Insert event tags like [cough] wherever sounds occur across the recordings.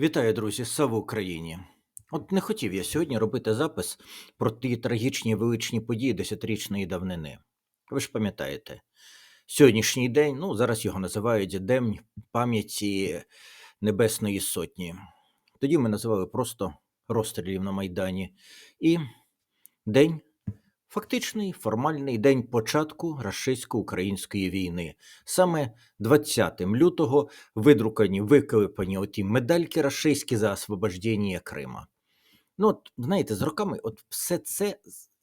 Вітаю, друзі! Слава Україні! От не хотів я сьогодні робити запис про ті трагічні величні події десятирічної давнини. Ви ж пам'ятаєте, сьогоднішній день, ну зараз його називають День пам'яті Небесної Сотні. Тоді ми називали просто розстрілів на Майдані. І день, фактичний, формальний день початку рашистсько-української війни. Саме 20 лютого видрукані, виклепані оті медальки рашистські за освобождення Крима. Ну, от, знаєте, з роками от все це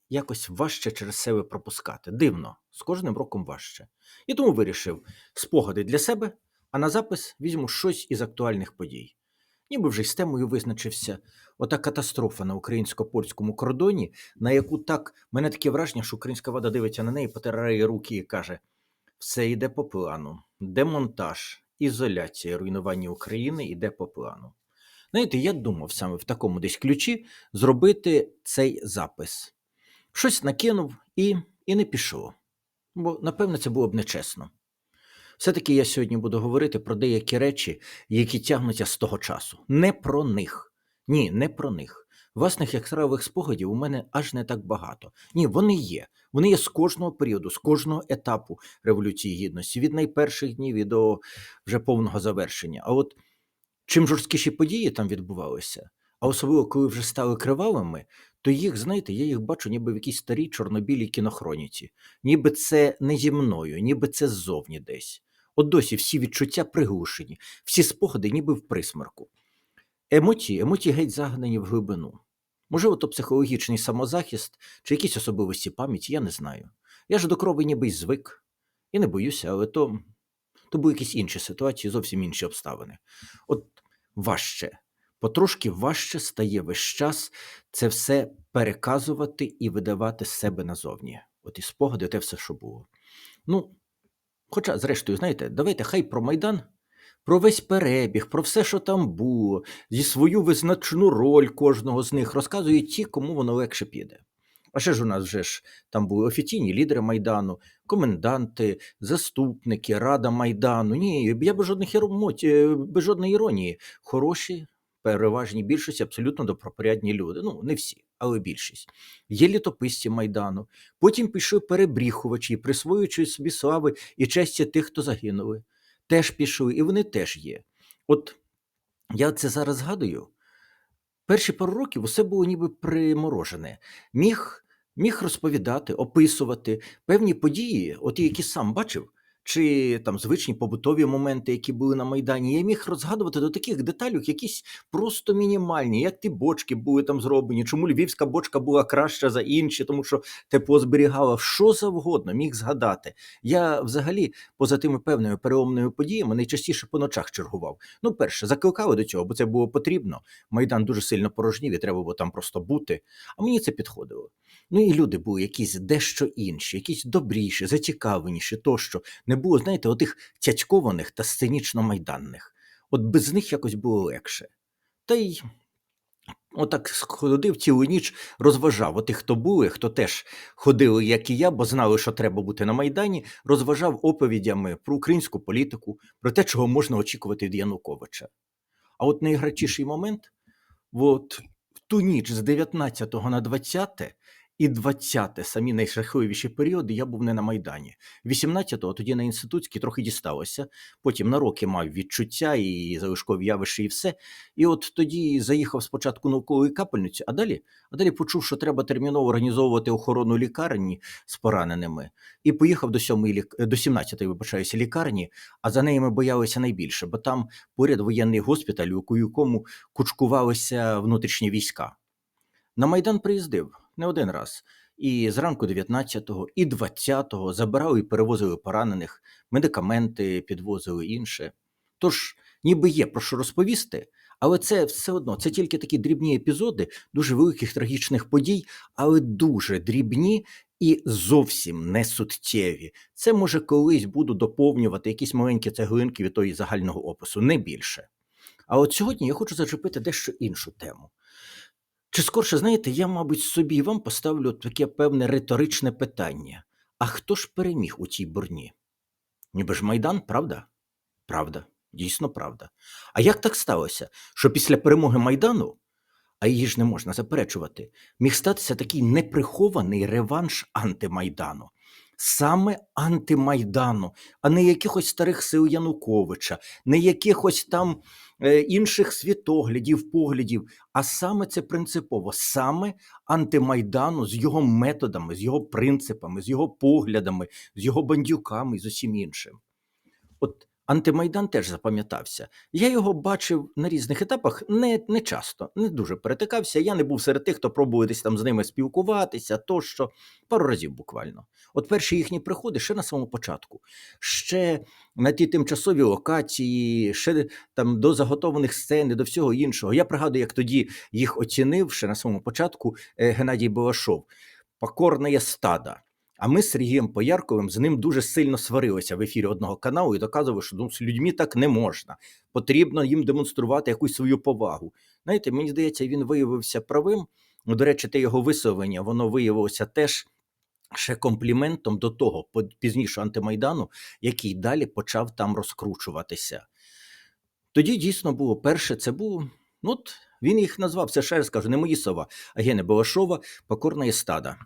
якось важче через себе пропускати. Дивно, з кожним роком важче. І тому вирішив спогади для себе, а на запис візьму щось із актуальних подій. Ніби вже й з темою визначився ота катастрофа на українсько-польському кордоні, на яку так мене таке враження, що українська влада дивиться на неї, потирає руки і каже: все йде по плану. Демонтаж, ізоляція, руйнування України йде по плану. Знаєте, я думав саме в такому десь ключі зробити цей запис. Щось накинув і, і не пішло. Бо, напевно, це було б нечесно. Все-таки я сьогодні буду говорити про деякі речі, які тягнуться з того часу. Не про них. Ні, не про них. Власних яскравих спогадів у мене аж не так багато. Ні, вони є. Вони є з кожного періоду, з кожного етапу Революції Гідності, від найперших днів і до вже повного завершення. А от чим жорсткіші події там відбувалися, а особливо коли вже стали кривавими, то їх, знаєте, я їх бачу ніби в якійсь старій чорнобілій кінохроніці. Ніби це не зі мною, ніби це ззовні десь. От досі всі відчуття приглушені, всі спогади ніби в присмерку. Емоції, емоції геть загнані в глибину. Можливо, то психологічний самозахист чи якісь особливості пам'яті, я не знаю. Я ж до крови ніби й звик і не боюся, але то, то були якісь інші ситуації, зовсім інші обставини. От важче, потрошки важче стає весь час це все переказувати і видавати себе назовні. От і спогади, те все, що було. Ну, хоча, зрештою, знаєте, давайте хай про Майдан, про весь перебіг, про все, що там було, зі свою визначну роль кожного з них розказують ті, кому воно легше піде. А ще ж у нас вже ж там були офіційні лідери Майдану, коменданти, заступники, рада Майдану. Ні, я без жодних іромоті- е, без жодної іронії. Хороші, переважній більшості абсолютно добропорядні люди. Ну, не всі, але більшість. Є літописці Майдану. Потім пішли перебріхувачі, присвоюючи собі слави і честі тих, хто загинули. Теж пішли, і вони теж є. От я це зараз згадую. Перші пару років усе було ніби приморожене. Міг, міг розповідати, описувати певні події, от які сам бачив, чи там звичні побутові моменти, які були на Майдані. Я міг розгадувати до таких деталей, якісь просто мінімальні, як ті бочки були там зроблені, чому львівська бочка була краща за інші, тому що тепло зберігала, що завгодно міг згадати. Я взагалі, поза тими певними переломними подіями, найчастіше по ночах чергував. Ну, перше, закликали до цього, бо це було потрібно. Майдан дуже сильно порожнів, і треба було там просто бути. А мені це підходило. Ну і люди були якісь дещо інші, якісь добріші, зацікавленіші тощо. Не було, знаєте, отих цяцькованих та сценічно-майданних. От без них якось було легше. Та й отак ходив цілу ніч, розважав отих, хто були, хто теж ходили, як і я, бо знали, що треба бути на Майдані, розважав оповідями про українську політику, про те, чого можна очікувати від Януковича. А от найгарячіший момент, от в ту ніч з 19 на 20 і 20 самі найжахливіші періоди я був не на Майдані. 18-го тоді на інститутській трохи дісталося, потім на роки мав відчуття і залишкові явища, і все. І от тоді заїхав спочатку наукової капельниці, а далі, а далі почув, що треба терміново організовувати охорону лікарні з пораненими, і поїхав до 7 лік... до 17-ї, вибачаюся, лікарні, а за нею ми боялися найбільше, бо там поряд воєнний госпіталь, у якому кучкувалися внутрішні війська. На Майдан приїздив не один раз. І зранку 19-го, і 20-го забирали і перевозили поранених, медикаменти підвозили інше. Тож, ніби є про що розповісти, але це все одно це тільки такі дрібні епізоди дуже великих трагічних подій, але дуже дрібні і зовсім не суттєві. Це може колись буду доповнювати якісь маленькі цеглинки від того загального опису, не більше. А от сьогодні я хочу зачепити дещо іншу тему. Чи скорше, знаєте, я, мабуть, собі і вам поставлю таке певне риторичне питання: а хто ж переміг у цій борні? Ніби ж Майдан, правда? Правда. Дійсно правда. А як так сталося, що після перемоги Майдану, а її ж не можна заперечувати, міг статися такий неприхований реванш антимайдану? Саме антимайдану, а не якихось старих сил Януковича, не якихось там інших світоглядів, поглядів, а саме це принципово, саме антимайдану з його методами, з його принципами, з його поглядами, з його бандюками і з усім іншим. От антимайдан теж запам'ятався. Я його бачив на різних етапах не, не часто, не дуже перетикався. Я не був серед тих, хто пробує десь там з ними спілкуватися, тощо пару разів буквально. От перші їхні приходи ще на самому початку, ще на ті тимчасові локації, ще там до заготованих сцен, до всього іншого. Я пригадую, як тоді їх оцінив ще на самому початку е, Геннадій Балашов. Покорне стада. А ми з Сергієм Поярковим з ним дуже сильно сварилися в ефірі одного каналу і доказували, що ну, з людьми так не можна. Потрібно їм демонструвати якусь свою повагу. Знаєте, мені здається, він виявився правим. Ну, До речі, те його висловлення, воно виявилося теж ще компліментом до того пізнішого антимайдану, який далі почав там розкручуватися. Тоді дійсно було перше, це було. Ну, от він їх назвав, це ще раз кажу, не мої слова, а Гени Балашова, покорна стада.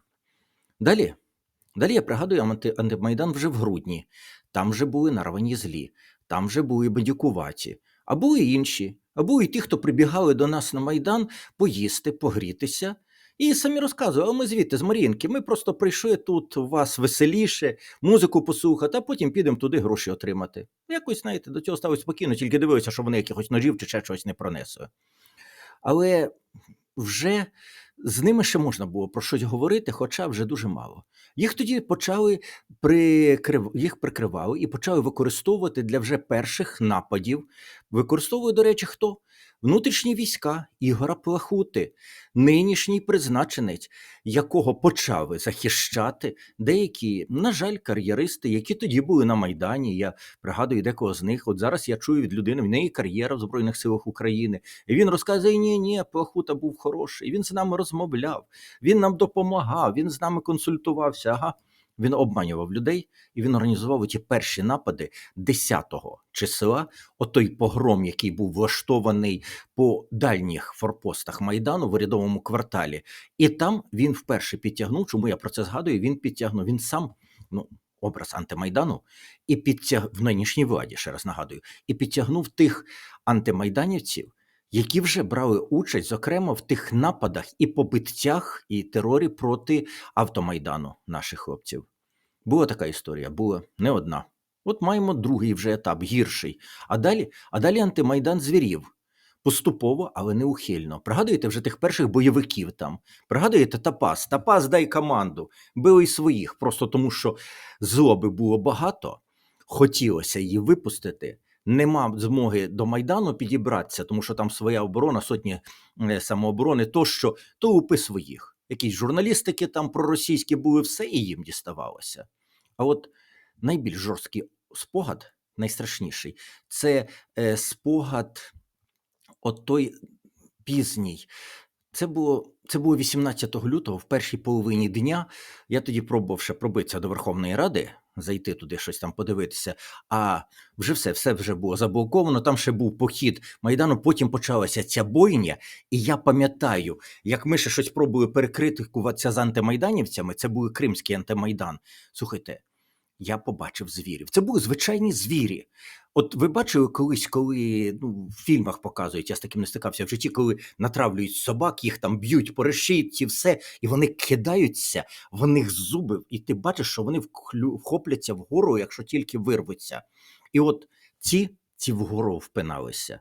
Далі. Далі я пригадую антимайдан вже в грудні. Там вже були нарвані злі, там вже були бандюкуваті, а були інші, а були ті, хто прибігали до нас на майдан поїсти, погрітися. І самі розказували, а ми звідти з Маріїнки, ми просто прийшли тут у вас веселіше, музику послухати, а потім підемо туди гроші отримати. Якось, знаєте, до цього ставить спокійно, тільки дивилися, що вони якихось ножів чи ще чогось не пронесли. Але вже з ними ще можна було про щось говорити, хоча вже дуже мало. Їх тоді почали прикрив... їх прикривали і почали використовувати для вже перших нападів. Використовує, до речі, хто? Внутрішні війська Ігора Плахути, нинішній призначенець, якого почали захищати деякі, на жаль, кар'єристи, які тоді були на Майдані. Я пригадую декого з них. От зараз я чую від людини, в неї кар'єра в Збройних силах України. І він розказує: ні, ні, Плахута був хороший. Він з нами розмовляв, він нам допомагав, він з нами консультувався. Ага. Він обманював людей і він організував ті перші напади 10-го числа. Отой погром, який був влаштований по дальніх форпостах Майдану в урядовому кварталі. І там він вперше підтягнув. Чому я про це згадую? Він підтягнув. Він сам, ну, образ антимайдану, і підтяг в нинішній владі, ще раз нагадую, і підтягнув тих антимайданівців, які вже брали участь, зокрема, в тих нападах і побиттях, і терорі проти автомайдану наших хлопців. Була така історія, була не одна. От маємо другий вже етап, гірший. А далі, а далі антимайдан звірів. Поступово, але неухильно. Пригадуєте вже тих перших бойовиків там. Пригадуєте Тапас? Тапас дай команду. Били й своїх, просто тому що злоби було багато, хотілося її випустити. Нема змоги до Майдану підібратися, тому що там своя оборона, сотні е, самооборони, тощо, то упи своїх. Якісь журналістики там проросійські були, все і їм діставалося. А от найбільш жорсткий спогад, найстрашніший, це е, спогад от той пізній. Це було, це було 18 лютого, в першій половині дня. Я тоді пробував ще пробитися до Верховної Ради, зайти туди, щось там подивитися. А вже все, все вже було заблоковано. Там ще був похід Майдану. Потім почалася ця бойня. І я пам'ятаю, як ми ще щось пробували перекритикуватися з антимайданівцями. Це був Кримський антимайдан. Слухайте, я побачив звірів. Це були звичайні звірі. От ви бачили колись, коли ну, в фільмах показують, я з таким не стикався в житті, коли натравлюють собак, їх там б'ють по решітці, все, і вони кидаються, в них зуби, і ти бачиш, що вони вхопляться вгору, якщо тільки вирвуться. І от ці, ці вгору впиналися.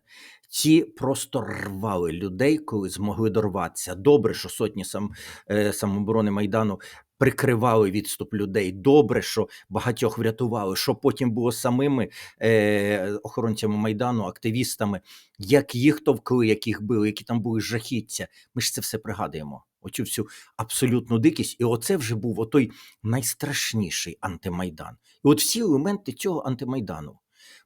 Ці просто рвали людей, коли змогли дорватися. Добре, що сотні сам, е, самооборони Майдану прикривали відступ людей. Добре, що багатьох врятували, що потім було самими е, охоронцями Майдану, активістами, як їх товкли, яких били, які там були жахіття. Ми ж це все пригадуємо. Оцю всю абсолютну дикість, і оце вже був отой найстрашніший антимайдан. І от всі елементи цього антимайдану,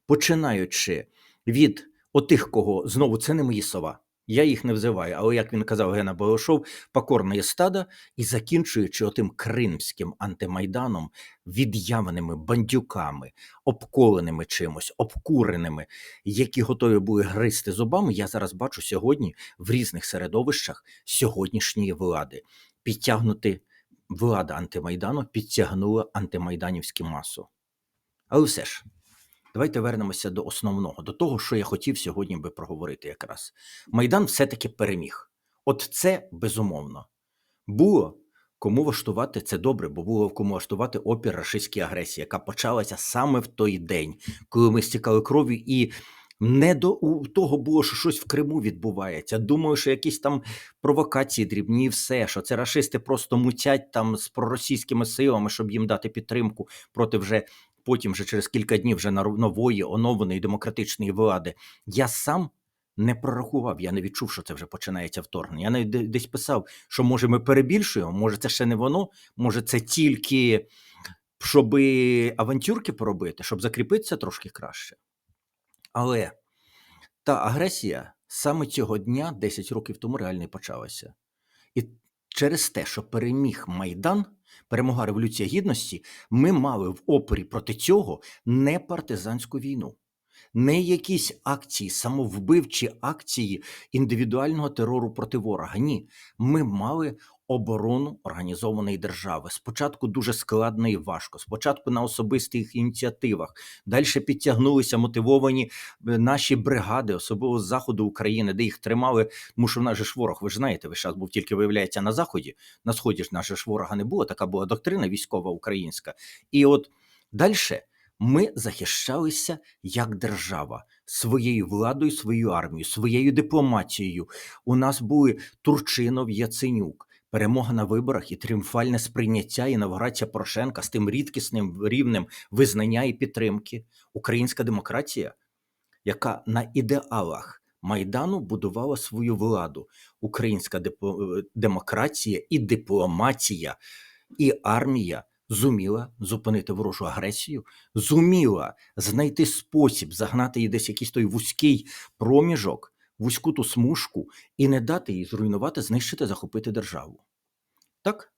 починаючи від отих, кого знову це не мої слова, Я їх не взиваю, але як він казав Гена Балашов, покорне стадо і закінчуючи отим кримським антимайданом, від'явленими бандюками, обколеними чимось, обкуреними, які готові були гризти зубами, я зараз бачу сьогодні в різних середовищах сьогоднішньої влади. Підтягнути влада антимайдану підтягнула антимайданівську масу. Але все ж, давайте вернемося до основного, до того, що я хотів сьогодні би проговорити якраз. Майдан все-таки переміг. От це безумовно. Було кому влаштувати це добре, бо було кому влаштувати опір рашистській агресії, яка почалася саме в той день, коли ми стікали кров'ю, і не до у того було, що щось в Криму відбувається. Думаю, що якісь там провокації дрібні, все, що це рашисти просто мутять там з проросійськими силами, щоб їм дати підтримку проти вже потім, вже через кілька днів, вже нової оновленої демократичної влади. Я сам не прорахував, я не відчув, що це вже починається вторгнення. Я навіть десь писав, що може ми перебільшуємо, може це ще не воно, може це тільки щоб авантюрки поробити, щоб закріпитися трошки краще. Але та агресія саме цього дня, 10 років тому, реально почалася. І через те, що переміг Майдан, перемога Революція Гідності, ми мали в опорі проти цього не партизанську війну, не якісь акції, самовбивчі акції індивідуального терору проти ворога. Ні, ми мали оборону організованої держави. Спочатку дуже складно і важко. Спочатку на особистих ініціативах. Далі підтягнулися мотивовані е, наші бригади, особливо з заходу України, де їх тримали. Тому що в нас же ж ворог, ви ж знаєте, весь час був тільки виявляється на заході. На сході ж наш же ж ворога не було. Така була доктрина військова українська. І от далі ми захищалися як держава своєю владою, своєю армією, своєю дипломатією. У нас були Турчинов, Яценюк. Перемога на виборах і тріумфальне сприйняття інавгурація Порошенка з тим рідкісним рівнем визнання і підтримки. Українська демократія, яка на ідеалах Майдану будувала свою владу. Українська демократія і дипломатія, і армія зуміла зупинити ворожу агресію, зуміла знайти спосіб загнати її десь якийсь той вузький проміжок, вузьку ту смужку і не дати їй зруйнувати, знищити, захопити державу. Так?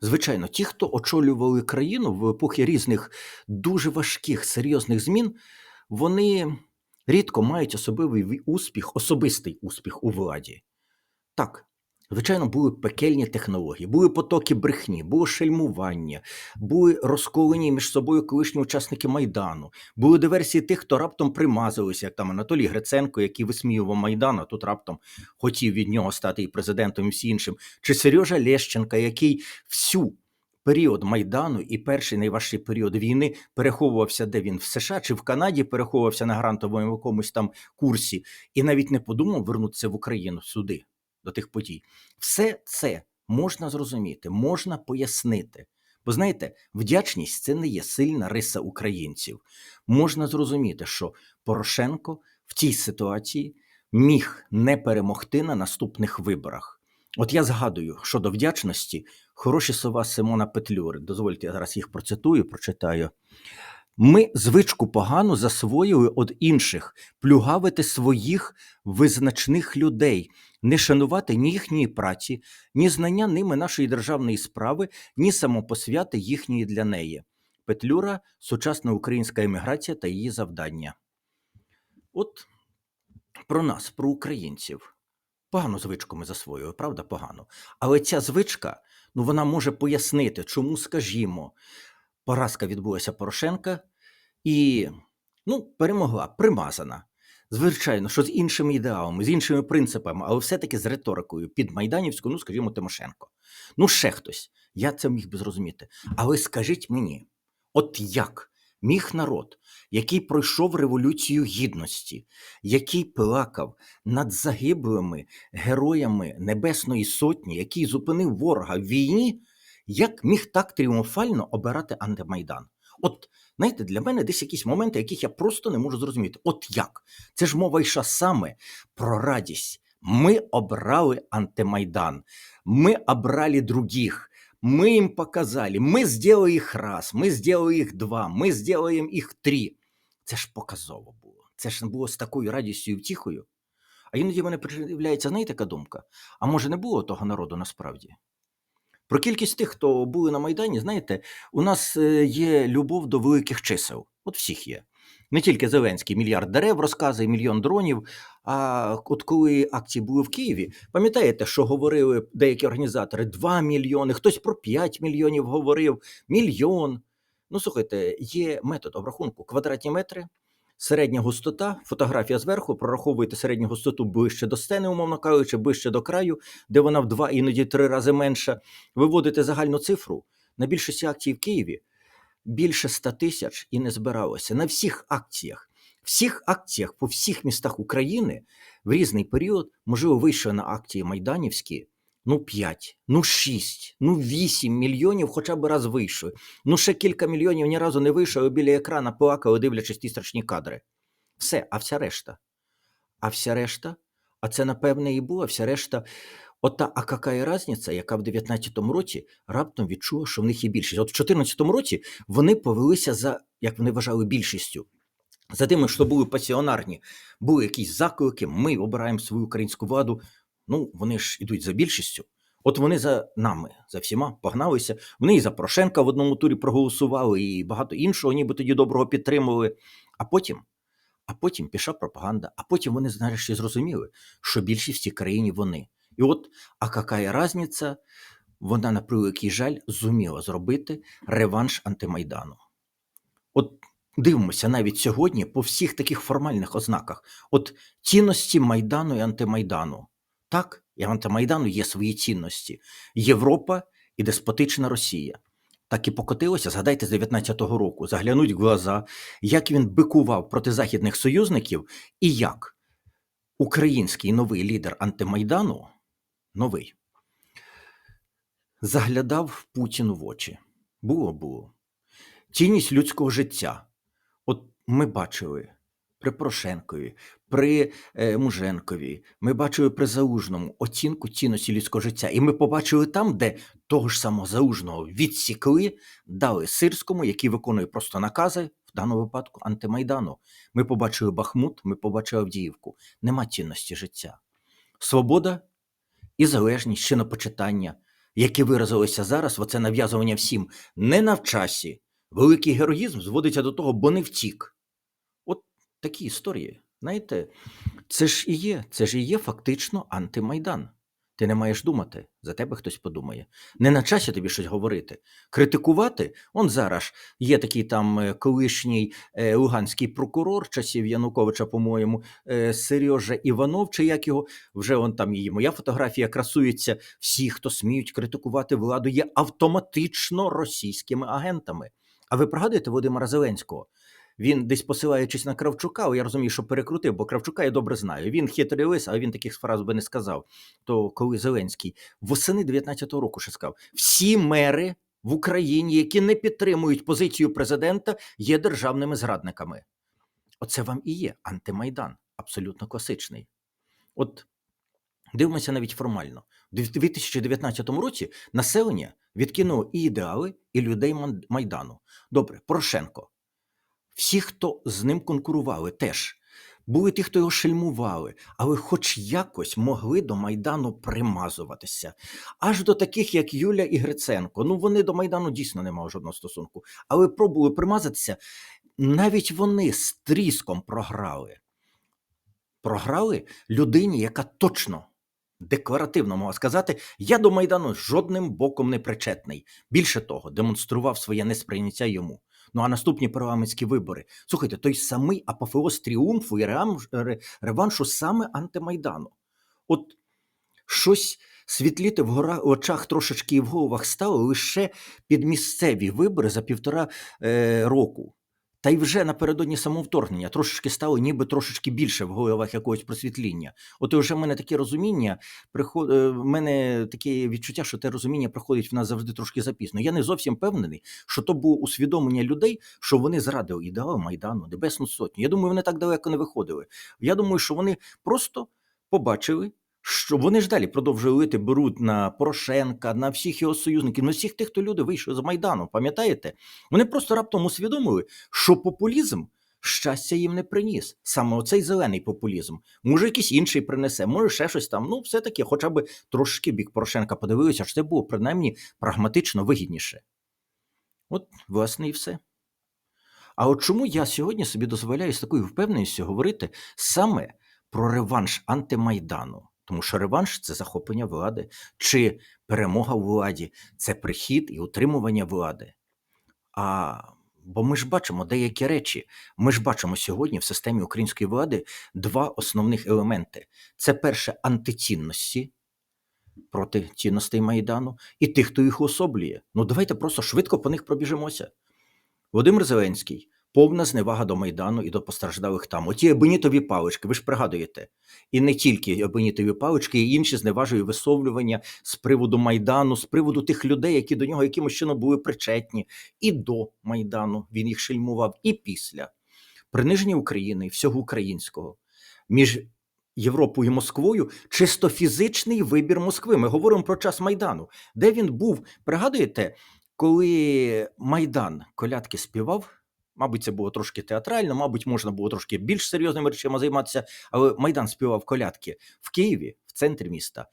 Звичайно, ті, хто очолювали країну в епохи різних дуже важких, серйозних змін, вони рідко мають особливий успіх, особистий успіх у владі. Так, звичайно, були пекельні технології, були потоки брехні, було шельмування, були розколені між собою колишні учасники Майдану, були диверсії тих, хто раптом примазалися, як там Анатолій Гриценко, який висміював Майдан, а тут раптом хотів від нього стати і президентом, і всі іншим, чи Сережа Лещенка, який всю період Майдану і перший найважчий період війни переховувався, де він в США чи в Канаді переховувався на грантовому якомусь там курсі, і навіть не подумав вернутися в Україну сюди, до тих подій. Все це можна зрозуміти, можна пояснити. Бо знаєте, вдячність це не є сильна риса українців. Можна зрозуміти, що Порошенко в цій ситуації міг не перемогти на наступних виборах. От я згадую щодо вдячності хороші слова Симона Петлюри. Дозвольте, я зараз їх процитую, прочитаю. Ми звичку погану засвоїли від інших плюгавити своїх визначних людей, не шанувати ні їхньої праці, ні знання ними нашої державної справи, ні самопосвяти їхньої для неї. Петлюра сучасна українська еміграція та її завдання. От про нас, про українців. Погано звичку ми засвоїли, правда, погано. Але ця звичка, ну вона може пояснити, чому, скажімо, поразка відбулася Порошенка і ну, перемогла, примазана. Звичайно, що з іншими ідеалами, з іншими принципами, але все-таки з риторикою під Майданівську, ну, скажімо, Тимошенко. Ну, ще хтось. Я це міг би зрозуміти. Але скажіть мені, от як міг народ, який пройшов революцію гідності, який плакав над загиблими героями Небесної Сотні, який зупинив ворога в війні, як міг так тріумфально обирати антимайдан? От знаєте, для мене десь якісь моменти, яких я просто не можу зрозуміти. От як? Це ж мова йшла саме про радість. Ми обрали антимайдан, ми обрали других. Мы им показали, ми сделали їх раз, ми сделали їх два, ми сделаємо їх три. Це ж показово було. Це ж було з такою радістю і втіхою. А іноді в мене проявляється, знаєте, така думка: а може не було того народу насправді? Про кількість тих, хто були на Майдані, знаєте, у нас е, є любов до великих чисел. От всіх є. Не тільки Зеленський, мільярд дерев розказує, мільйон дронів. А от коли акції були в Києві, пам'ятаєте, що говорили деякі організатори? 2 мільйони, хтось про 5 мільйонів говорив, мільйон. Ну, слухайте, є метод обрахунку: квадратні метри, середня густота, фотографія зверху, прораховуєте середню густоту ближче до стени, умовно кажучи, ближче до краю, де вона в два, іноді три рази менша. Виводите загальну цифру. На більшості акцій в Києві більше 100 тисяч і не збиралося. На всіх акціях, всіх акціях по всіх містах України в різний період, можливо, вийшло на акції майданівські. Ну, 5, ну 6, ну 8 мільйонів хоча б раз вийшли. Ну, ще кілька мільйонів ні разу не вийшли, біля екрана плакали, дивлячись ті страшні кадри. Все, а вся решта. А вся решта, а це, напевне, і була вся решта. Ота, а яка різниця, яка в 19-му році раптом відчула, що в них є більшість. От в 14-му році вони повелися за, як вони вважали, більшістю. За тими, що були пасіонарні, були якісь заклики, ми обираємо свою українську владу. Ну, вони ж ідуть за більшістю. От вони за нами, за всіма погналися. Вони і за Порошенка в одному турі проголосували, і багато іншого, ніби тоді доброго підтримували. А потім, а потім пішла пропаганда, а потім вони нарешті зрозуміли, що більшість в цій країні вони. І от, а яка різниця, вона, на превеликий жаль, зуміла зробити реванш антимайдану. От дивимося навіть сьогодні по всіх таких формальних ознаках: от цінності Майдану і антимайдану. Так, і антимайдану є свої цінності: Європа і деспотична Росія. Так і покотилося, згадайте з 19-го року, заглянуть в глаза, як він бикував проти західних союзників, і як український новий лідер антимайдану, новий, заглядав Путіну в очі. Було, було. Цінність людського життя. От ми бачили при Порошенкові, при е, Муженкові, ми бачили при Заужному оцінку цінності людського життя. І ми побачили там, де того ж самого Заужного відсікли, дали Сирському, який виконує просто накази, в даному випадку антимайдану. Ми побачили Бахмут, ми побачили Авдіївку. Нема цінності життя. Свобода і залежність, чинопочитання, які виразилися зараз, оце нав'язування всім не на часі. Великий героїзм зводиться до того, бо не втік. Такі історії. Знаєте, це ж і є, це ж і є фактично антимайдан. Ти не маєш думати, за тебе хтось подумає. Не на часі тобі щось говорити. Критикувати, он зараз є такий там е, колишній е, луганський прокурор часів Януковича, по-моєму, е, Сережа Іванов, чи як його, вже он там і моя фотографія красується. Всі, хто сміють критикувати владу, є автоматично російськими агентами. А ви пригадуєте Володимира Зеленського? Він десь посилаючись на Кравчука, я розумію, що перекрутив, бо Кравчука я добре знаю. Він хитрий лис, а він таких фраз би не сказав. То коли Зеленський восени 19-го року ще сказав: всі мери в Україні, які не підтримують позицію президента, є державними зрадниками. Оце вам і є антимайдан, абсолютно класичний. От дивимося навіть формально. У 2019 році населення відкинуло і ідеали, і людей Майдану. Добре, Порошенко. Всі, хто з ним конкурували, теж були ті, хто його шельмували, але хоч якось могли до Майдану примазуватися. Аж до таких, як Юля і Гриценко. Ну, вони до Майдану дійсно не мали жодного стосунку, але пробували примазатися. Навіть вони з тріском програли. Програли людині, яка точно декларативно могла сказати: я до Майдану жодним боком не причетний. Більше того, демонстрував своє несприйняття йому. Ну а наступні парламентські вибори. Слухайте, той самий апофеоз тріумфу і реам- реваншу саме антимайдану. От щось світліти в гора, очах трошечки і в головах стало лише під місцеві вибори за півтора е, року. Та й вже напередодні самовторгнення трошечки стало ніби трошечки більше в головах якогось просвітління. От і вже в мене таке розуміння, приход... е, в мене таке відчуття, що те розуміння приходить в нас завжди трошки запізно. Я не зовсім певнений, що то було усвідомлення людей, що вони зрадили ідеал Майдану, Небесну Сотню. Я думаю, вони так далеко не виходили. Я думаю, що вони просто побачили. Що вони ж далі продовжують лити беруть на Порошенка, на всіх його союзників, на всіх тих, хто люди вийшли з Майдану, пам'ятаєте? Вони просто раптом усвідомили, що популізм щастя їм не приніс. Саме оцей зелений популізм. Може, якийсь інший принесе, може ще щось там. Ну, все-таки, хоча б трошки бік Порошенка подивилися, що це було принаймні прагматично вигідніше. От, власне, і все. А от чому я сьогодні собі дозволяю з такою впевненістю говорити саме про реванш антимайдану? Тому що реванш це захоплення влади, чи перемога у владі, це прихід і утримування влади. А бо ми ж бачимо деякі речі. Ми ж бачимо сьогодні в системі української влади два основних елементи: це перше антицінності проти цінностей Майдану і тих, хто їх особлює. Ну давайте просто швидко по них пробіжимося. Володимир Зеленський, повна зневага до Майдану і до постраждалих там. Оті ебенітові палички, ви ж пригадуєте. І не тільки ебенітові палички, і інші зневажливі висловлювання з приводу Майдану, з приводу тих людей, які до нього якимось чином були причетні. І до Майдану він їх шельмував, і після. Приниження України, всього українського. Між Європою і Москвою чисто фізичний вибір Москви. Ми говоримо про час Майдану. Де він був? Пригадуєте, коли Майдан колядки співав, мабуть, це було трошки театрально, мабуть, можна було трошки більш серйозними речами займатися, але Майдан співав колядки в Києві, в центрі міста.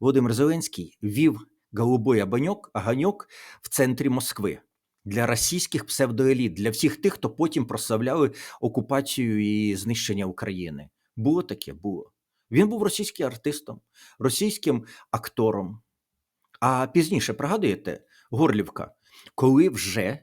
Володимир Зеленський вів голубой огоньок, огоньок в центрі Москви для російських псевдоеліт, для всіх тих, хто потім прославляли окупацію і знищення України. Було таке, було. Він був російським артистом, російським актором. А пізніше, пригадуєте, Горлівка, коли вже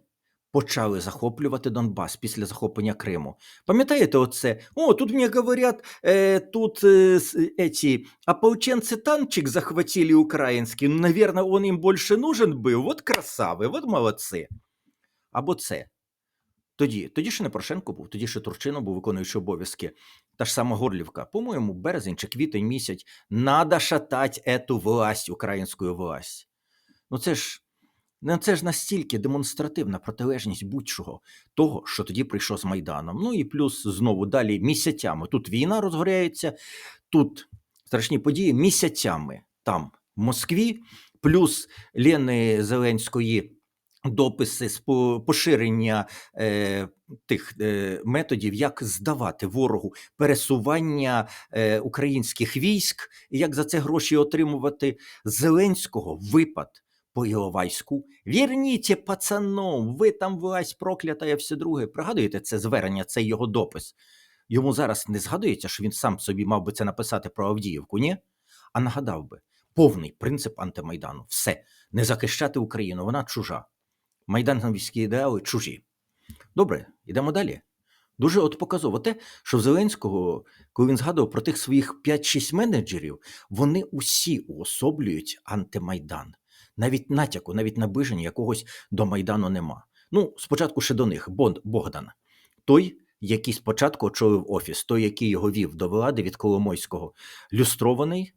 почали захоплювати Донбас після захоплення Криму. Пам'ятаєте оце? О, тут мені говорять, е, тут е, с- эти ополченцы танчик захватили украинский, ну, наверное, он им больше нужен был. Вот красавы, вот молодці. Або це. Тоді, тоді ще не Порошенко був, тоді ще Турчинов був виконуючий обов'язки. Та ж сама Горлівка. По-моєму, березень чи квітень місяць. Надо шатать эту власть, українську власть. Ну це ж, ну це ж настільки демонстративна протилежність будь-чого того, що тоді прийшов з Майданом. Ну і плюс знову далі місяцями. Тут війна розгоряється, тут страшні події місяцями там, в Москві, плюс Лени Зеленської дописи з поширення е, тих е, методів, як здавати ворогу пересування е, українських військ, і як за це гроші отримувати Зеленського випад по Іловайську. Вірніть, пацаном, ви там власть проклята і все друге. Пригадуєте це звернення, цей його допис? Йому зараз не згадується, що він сам собі мав би це написати про Авдіївку, ні? А нагадав би повний принцип антимайдану. Все, не захищати Україну, вона чужа. Майдановські ідеали чужі. Добре, йдемо далі. Дуже от показово те, що в Зеленського, коли він згадував про тих своїх 5-6 менеджерів, вони усі уособлюють антимайдан. Навіть натяку, навіть наближення якогось до Майдану нема. Ну, спочатку ще до них Богдан. Той, який спочатку очолив офіс, той, який його вів до влади від Коломойського, люстрований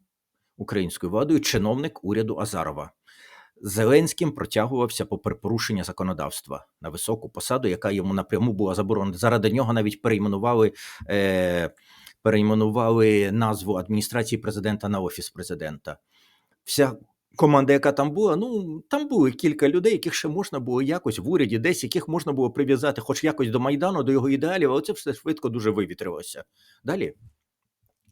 українською владою чиновник уряду Азарова. Зеленським протягувався попри порушення законодавства на високу посаду, яка йому напряму була заборонена. Заради нього навіть перейменували, е, перейменували назву адміністрації президента на офіс президента. Вся команда, яка там була, ну там були кілька людей, яких ще можна було якось в уряді, десь яких можна було прив'язати, хоч якось до Майдану, до його ідеалів, але це все швидко дуже вивітрилося. Далі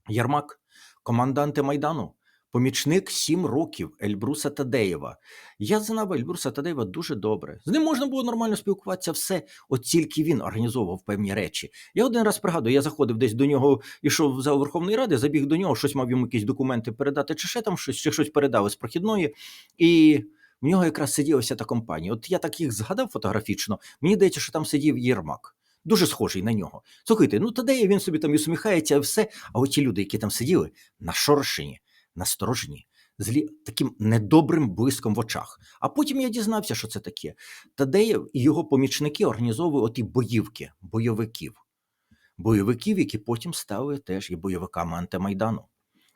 Ярмак, команданти Майдану. Помічник сім років Ельбруса Тадеєва. Я знав Ельбруса Тадеєва дуже добре. З ним можна було нормально спілкуватися, все, от тільки він організовував певні речі. Я один раз пригадую, я заходив десь до нього, ішов в зал Верховної Ради, забіг до нього, щось мав йому якісь документи передати, чи ще там щось, чи щось передали з прохідної. І в нього якраз сиділа вся та компанія. От я так їх згадав фотографічно. Мені здається, що там сидів Єрмак. Дуже схожий на нього. Слухайте, ну Тадеєв він собі там і усміхається, все. А от ті люди, які там сиділи, нашорошені, насторожені, злі таким недобрим блиском в очах. А потім я дізнався, що це таке. Тадеєв і його помічники організовували оті боївки, бойовиків. Бойовиків, які потім стали теж і бойовиками антимайдану.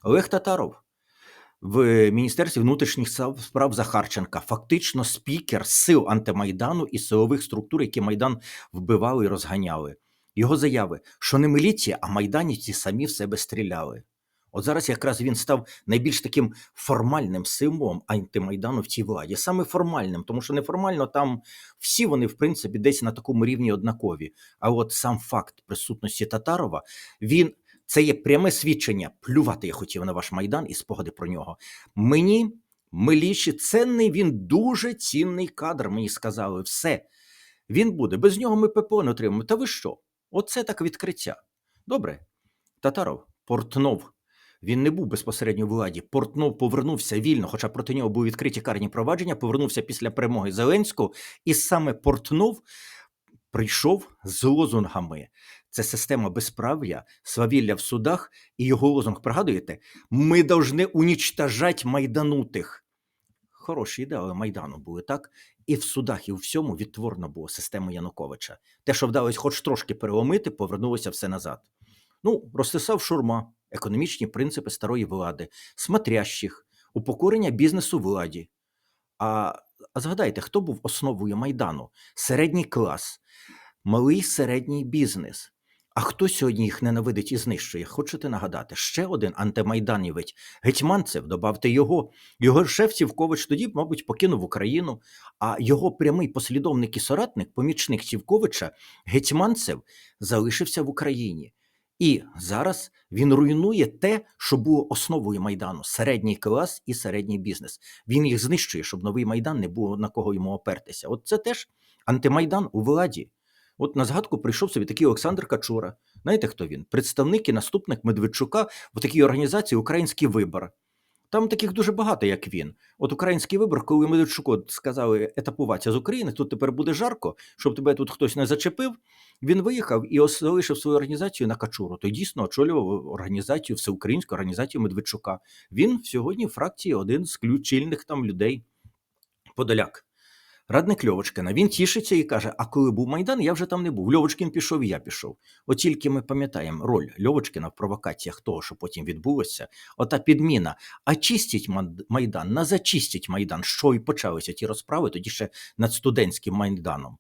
Олег Татаров в Міністерстві внутрішніх справ- Захарченка, фактично спікер сил антимайдану і силових структур, які Майдан вбивали і розганяли. Його заяви, що не міліція, а майданівці самі в себе стріляли. От зараз якраз він став найбільш таким формальним символом антимайдану в цій владі. Саме формальним, тому що неформально там всі вони, в принципі, десь на такому рівні однакові. А от сам факт присутності Татарова, він це є пряме свідчення. Плювати я хотів на ваш майдан і спогади про нього. Мені миліші, ценний він дуже цінний кадр. Мені сказали, все. Він буде. Без нього ми ППО не отримаємо. Та ви що? Оце так відкриття. Добре. Татаров, Портнов. Він не був безпосередньо в владі. Портнов повернувся вільно, хоча проти нього були відкриті карні провадження, повернувся після перемоги Зеленського, і саме Портнов прийшов з лозунгами. Це система безправ'я, свавілля в судах, і його лозунг, пригадуєте? Ми повинні унічтажати майданутих. Хороші ідеали Майдану були так. І в судах, і у всьому відтворно було система Януковича. Те, що вдалося хоч трошки переломити, повернулося все назад. Ну, Ростислав Шурма, економічні принципи старої влади, смотрящих, упокорення бізнесу владі. А, а згадайте, хто був основою Майдану? Середній клас, малий середній бізнес. А хто сьогодні їх ненавидить і знищує? Хочете нагадати? Ще один антимайданівець Гетьманцев, добавте його. Його шеф Сівкович тоді, мабуть, покинув Україну, а його прямий послідовник і соратник, помічник Сівковича, Гетьманцев, залишився в Україні. І зараз він руйнує те, що було основою майдану середній клас і середній бізнес. Він їх знищує, щоб новий майдан не було на кого йому опертися. От це теж антимайдан у владі. От на згадку прийшов собі такий Олександр Качура. Знаєте, хто він? Представник і наступник Медведчука в такій організації Український вибор. Там таких дуже багато, як він. От український вибор, коли Медведчуку сказали етапуватися з України, тут тепер буде жарко, щоб тебе тут хтось не зачепив. Він виїхав і залишив свою організацію на Качуру. Той дійсно очолював організацію, всеукраїнську організацію Медведчука. Він сьогодні в фракції один з ключільних там людей. Подоляк. Радник Льовочкина, він тішиться і каже: А коли був Майдан, я вже там не був. Льовочкін пішов, і я пішов. От тільки ми пам'ятаємо роль Льовочкина в провокаціях того, що потім відбулося, ота підміна. А чистіть Майдан, на зачистіть Майдан, що і почалися ті розправи, тоді ще над студентським майданом.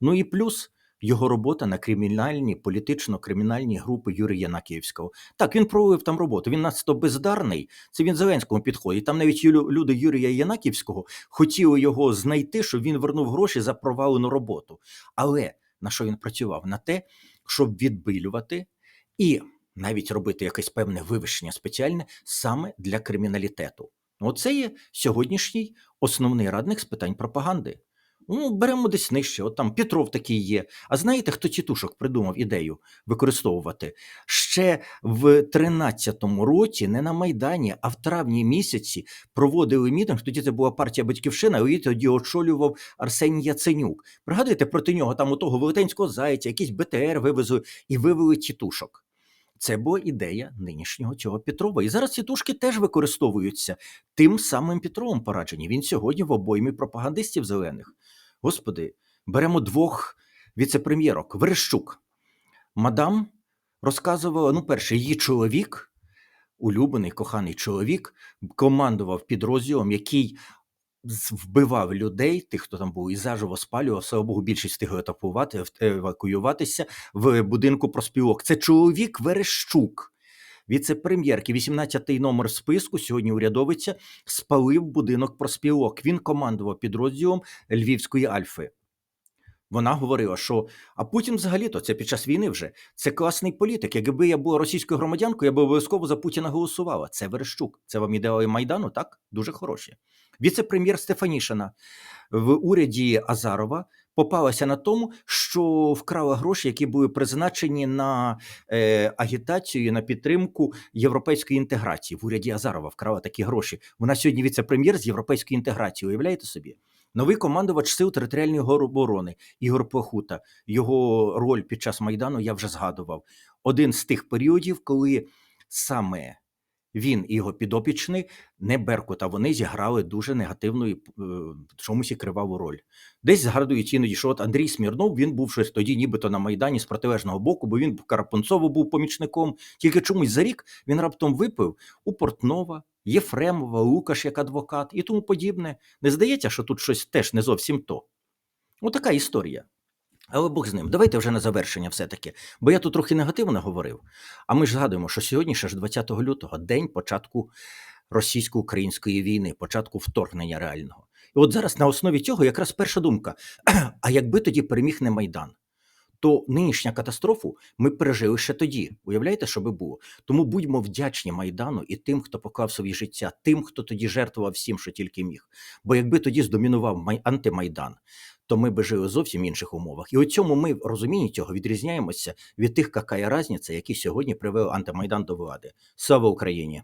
Ну і плюс. Його робота на кримінальні, політично-кримінальні групи Юрія Янакіївського. Так, він проводив там роботу. Він надто бездарний. Це він Зеленському підходить. Там навіть люди Юрія Янаківського хотіли його знайти, щоб він вернув гроші за провалену роботу. Але на що він працював? На те, щоб відбилювати і навіть робити якесь певне вивищення спеціальне саме для криміналітету. Оце є сьогоднішній основний радник з питань пропаганди. Ну, беремо десь нижче, от там Петров такий є. А знаєте, хто тітушок придумав ідею використовувати? Ще в 13-му році, не на Майдані, а в травні місяці проводили мітинг. Тоді це була партія Батьківщина, і тоді очолював Арсеній Яценюк. Пригадуєте проти нього там у того велетенського зайця, якийсь БТР вивезли і вивели тітушок. Це була ідея нинішнього цього Петрова. І зараз тітушки теж використовуються тим самим Петровим пораджені. Він сьогодні в обоймі пропагандистів зелених. Господи, беремо двох віцепрем'єрок. Верещук. Мадам розказувала: ну, перше, її чоловік, улюблений, коханий чоловік, командував підрозділом, який вбивав людей, тих, хто там був, і заживо спалював, слава Богу, більшість встигли етапувати, евакуюватися в будинку проспілок. Це чоловік Верещук. Віце-прем'єрки, 18-й номер списку, сьогодні урядовиця, спалив будинок проспілок. Він командував підрозділом Львівської Альфи. Вона говорила, що а Путін взагалі-то це під час війни вже це класний політик. Якби я була російською громадянкою, я би обов'язково за Путіна голосувала. Це Верещук. Це вам ідеали Майдану, так? Дуже хороші. Віце-прем'єр Стефанішина в уряді Азарова попалася на тому, що вкрала гроші, які були призначені на е, агітацію на підтримку європейської інтеграції. В уряді Азарова вкрала такі гроші. Вона сьогодні віце-прем'єр з європейської інтеграції. Уявляєте собі? Новий командувач сил територіальної оборони Ігор Плохута. Його роль під час майдану я вже згадував. Один з тих періодів, коли саме він і його підопічний не Беркут, а вони зіграли дуже негативну і е, чомусь криваву роль. Десь згадують іноді, що от Андрій Смірнов він був щось тоді, нібито на Майдані з протилежного боку, бо він Карапунцово був помічником. Тільки чомусь за рік він раптом випив у Портнова, Єфремова, Лукаш як адвокат і тому подібне. Не здається, що тут щось теж не зовсім то. Отака історія. Але Бог з ним. Давайте вже на завершення все-таки. Бо я тут трохи негативно говорив. А ми ж згадуємо, що сьогодні ще ж 20 лютого, день початку російсько-української війни, початку вторгнення реального. І от зараз на основі цього якраз перша думка: [clears throat] а якби тоді переміг не Майдан, то нинішня катастрофу ми пережили ще тоді. Уявляєте, що би було? Тому будьмо вдячні Майдану і тим, хто поклав свої життя, тим, хто тоді жертвував всім, що тільки міг. Бо якби тоді здомінував май- антимайдан, то ми би жили зовсім в інших умовах. І у цьому ми в розумінні цього відрізняємося від тих, какая разниця, які сьогодні привели антимайдан до влади. Слава Україні!